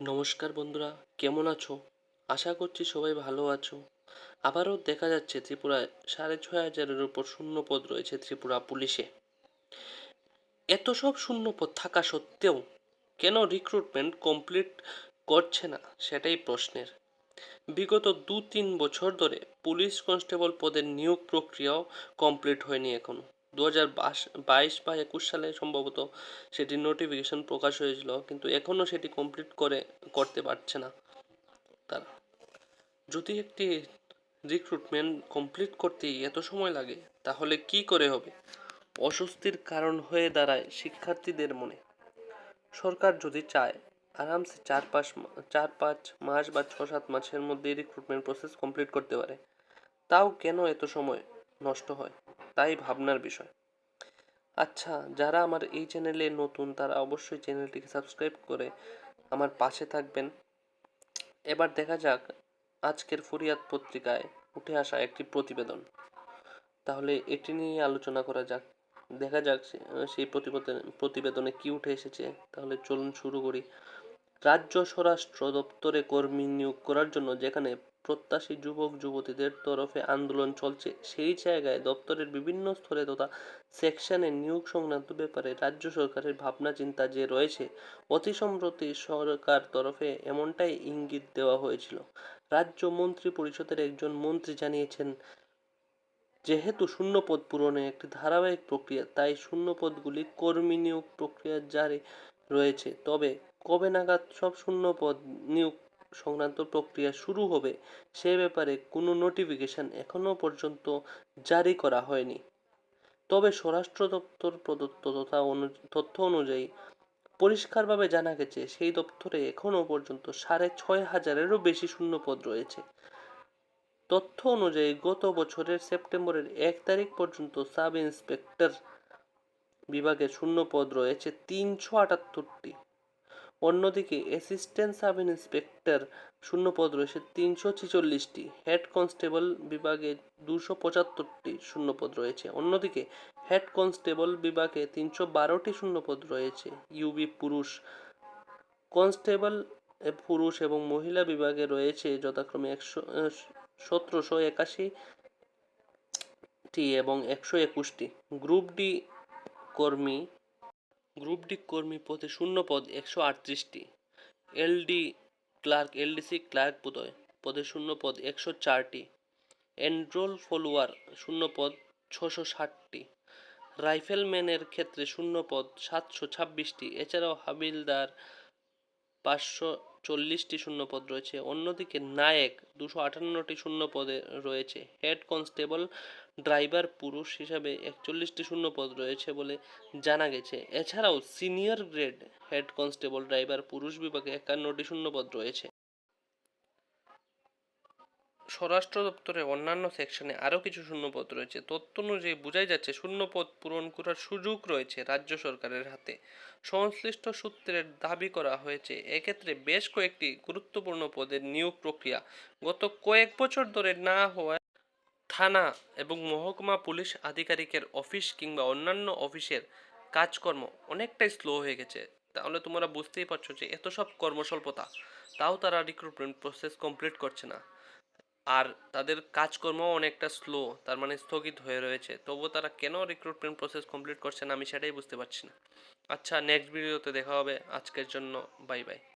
নমস্কার বন্ধুরা, কেমন আছো? আশা করছি সবাই ভালো আছো। আবারও দেখা যাচ্ছে ত্রিপুরায় সাড়ে ছয় হাজারের উপর শূন্য পদ রয়েছে ত্রিপুরা পুলিশে। এত সব শূন্য পদ থাকা সত্ত্বেও কেন রিক্রুটমেন্ট কমপ্লিট করছে না, সেটাই প্রশ্নের। বিগত দু তিন বছর ধরে পুলিশ কনস্টেবল পদের নিয়োগ প্রক্রিয়াও কমপ্লিট হয়নি এখনও। দু হাজার বাইশ বা একুশ সালে সম্ভবত সেটির নোটিফিকেশন প্রকাশ হয়েছিল, কিন্তু এখনও সেটি কমপ্লিট করে, করতে পারছে না তারা। যদি একটি রিক্রুটমেন্ট কমপ্লিট করতে এত সময় লাগে, তাহলে কি করে হবে? অস্বস্তির কারণ হয়ে দাঁড়ায় শিক্ষার্থীদের মনে। সরকার যদি চায়, আরামসে চার পাঁচ চার পাঁচ মাস বা ছ সাত মাসের মধ্যে রিক্রুটমেন্ট প্রসেস কমপ্লিট করতে পারে, তাও কেন এত সময় নষ্ট হয়? তাই ভাবনার বিষয়। আচ্ছা যারা আমার এই চ্যানেলে নতুন, তারা অবশ্যই চ্যানেলটিকে সাবস্ক্রাইব করে আমার পাশে থাকবেন। এবার দেখা যাক আজকের ফরিয়াদ পত্রিকায় উঠে আসা একটি প্রতিবেদন। তাহলে এটি নিয়ে আলোচনা করা যাক। দেখা যাক সেই প্রতিবেদন, প্রতিবেদনে কি উঠে এসেছে। তাহলে চলুন শুরু করি। রাজ্য স্বরাষ্ট্র দপ্তরে কর্মী নিয়োগ করার জন্য যেখানে প্রত্যাশী যুবক, যুবতীদের তরফে আন্দোলন চলছে। সেই জায়গায় দপ্তরের বিভিন্ন স্তরে তথা সেকশনে নিয়োগ সংক্রান্ত ব্যাপারে রাজ্য সরকারের ভাবনা, চিন্তা যে রয়েছে অতি সম্প্রতি সরকার তরফে এমনটাই ইঙ্গিত দেওয়া হয়েছিল। রাজ্য মন্ত্রী পরিষদের একজন মন্ত্রী জানিয়েছেন, যেহেতু শূন্যপদ পূরণে একটি ধারাবাহিক প্রক্রিয়া, তাই শূন্যপদগুলি কর্মী নিয়োগ প্রক্রিয়া জারি রয়েছে। তবে কবে নাগাদ সব শূন্যপদ নিয়োগ সংক্রান্ত প্রক্রিয়া শুরু হবে, সে ব্যাপারে কোনো নোটিফিকেশন এখনও পর্যন্ত জারি করা হয়নি। তবে স্বরাষ্ট্র দপ্তর প্রদত্ত তথা তথ্য অনুযায়ী পরিষ্কারভাবে জানা গেছে, সেই দপ্তরে এখনও পর্যন্ত সাড়ে ছয় হাজারেরও বেশি শূন্যপদ রয়েছে। তথ্য অনুযায়ী গত বছরের সেপ্টেম্বরের এক তারিখ পর্যন্ত সাব ইন্সপেক্টর বিভাগে শূন্য পদ রয়েছে তিনশো আটাত্তরটি। অন্যদিকে অ্যাসিস্ট্যান্ট সাব ইন্সপেক্টর শূন্য পদ রয়েছে তিনশো ছেচল্লিশটি। হেড কনস্টেবল বিভাগে দুশো পঁচাত্তরটি শূন্য পদ রয়েছে। অন্যদিকে হেড কনস্টেবল বিভাগে তিনশো বারোটি শূন্য পদ রয়েছে ইউবি পুরুষ, কনস্টেবল পুরুষ এবং মহিলা বিভাগে রয়েছে যথাক্রমে একশো সতেরোশো একাশিটি এবং একশো একুশটি। গ্রুপ ডি কর্মী গ্রুপ ডি কর্মী পদে শূন্য পদ, একশো আটত্রিশটি। এলডি ক্লার্ক, এলডিসি ক্লার্ক পদয়, পদে শূন্য পদ, একশো চারটি। এনরোল ফলোয়ার, শূন্য পদ, ছশো ষাটটি। রাইফেলম্যানের ক্ষেত্রে শূন্য পদ, সাতশো ছাব্বিশটি। এছাড়াও হাবিলদার পাঁচশো চল্লিশটি শূন্যপদ রয়েছে। অন্যদিকে নায়েক দুশো আটান্নটি শূন্য পদে রয়েছে। হেড কনস্টেবল, ড্রাইভার, পুরুষ হিসাবে একচল্লিশটি শূন্যপদ রয়েছে বলে জানা গেছে। এছাড়াও senior grade head constable, driver, পুরুষ বিভাগে একান্নটি শূন্যপদ রয়েছে। স্বরাষ্ট্র দপ্তরে অন্যান্য সেকশনে আরও কিছু শূন্যপদ রয়েছে। তথ্য অনুযায়ী বোঝাই যাচ্ছে শূন্যপদ পূরণ করার সুযোগ রয়েছে রাজ্য সরকারের হাতে। সংশ্লিষ্ট সূত্রের দাবি করা হয়েছে, এক্ষেত্রে বেশ কয়েকটি গুরুত্বপূর্ণ পদের নিয়োগ প্রক্রিয়া গত কয়েক বছর ধরে না হওয়ায় থানা এবং মহকুমা পুলিশ আধিকারিকের অফিস কিংবা অন্যান্য অফিসের কাজকর্ম অনেকটাই স্লো হয়ে গেছে। তাহলে তোমরা বুঝতেই পারছ যে এত সব কর্মস্বল্পতা, তাও তারা রিক্রুটমেন্ট প্রসেস কমপ্লিট করছে না। আর তাদের কাজকর্ম অনেকটা স্লো তার মানে স্থগিত হয়ে রয়েছে। তবুও তারা কেন রিক্রুটমেন্ট প্রসেস কমপ্লিট করছে না আমি সেটাই বুঝতে পারছি না। আচ্ছা নেক্সট ভিডিওতে দেখা হবে। আজকের জন্য বাই বাই